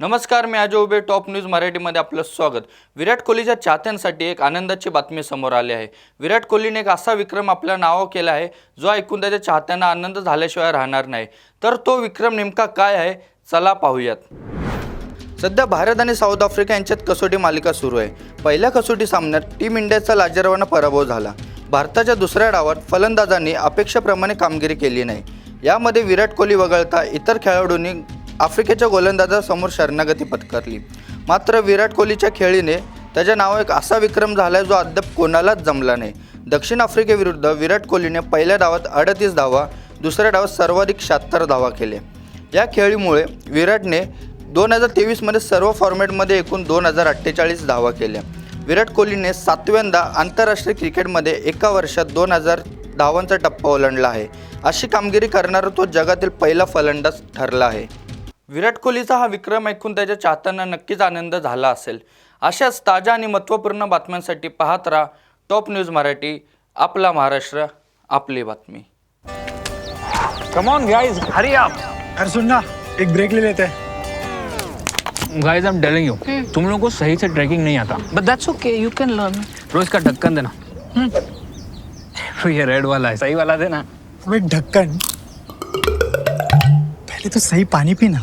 नमस्कार मी आज उबे टॉप न्यूज मराठीमध्ये आपलं स्वागत. विराट कोहलीच्या चाहत्यांसाठी एक आनंदाची बातमी समोर आली आहे. विराट कोहलीने एक असा विक्रम आपल्या नावावर केला आहे जो ऐकून त्याच्या चाहत्यांना आनंद झाल्याशिवाय राहणार नाही. तर तो विक्रम नेमका काय आहे? चला पाहूयात. सध्या भारत आणि साऊथ आफ्रिका यांच्यात कसोटी मालिका सुरू आहे. पहिल्या कसोटी सामन्यात टीम इंडियाचा लाजरवाना पराभव झाला. भारताच्या दुसऱ्या डावात फलंदाजांनी अपेक्षेप्रमाणे कामगिरी केली नाही. यामध्ये विराट कोहली वगळता इतर खेळाडूंनी आफ्रिकेच्या गोलंदाजासमोर शरणागती पत्करली. मात्र विराट कोहलीच्या खेळीने त्याच्या नावावर एक असा विक्रम झाला जो अद्याप कोणालाच जमला नाही. दक्षिण आफ्रिकेविरुद्ध विराट कोहलीने पहिल्या डावात अडतीस धावा दुसऱ्या डावात सर्वाधिक शहात्तर धावा केले या खेळीमुळे विराटने दोन हजार तेवीसमध्ये सर्व फॉर्मॅटमध्ये एकूण दोन हजार अठ्ठेचाळीस धावा केल्या. विराट कोहलीने सातव्यांदा आंतरराष्ट्रीय क्रिकेटमध्ये एका वर्षात दोन हजार धावांचा टप्पा ओलांडला आहे. अशी कामगिरी करणारा तो जगातील पहिला फलंदाज ठरला आहे. विराट कोहलीचा हा विक्रम ऐकून त्याच्या चाहत्यांना नक्कीच आनंद झाला असेल. अशाच ताज्या आणि महत्त्वपूर्ण बातम्यांसाठी पाहत राहा टॉप न्यूज मराठी आपला महाराष्ट्र आपली बातमी. Come on guys hurry up यार सुन ना एक ब्रेक ले लेते. हैं guys I am telling you तुम लोगों को सही से ट्रैकिंग नहीं आता. But that's okay, you can learn. रोज का ढक्कन देना. ये रेड वाला है सही वाला देना. अबे ढक्कन. पहले तो सही पानी पीना.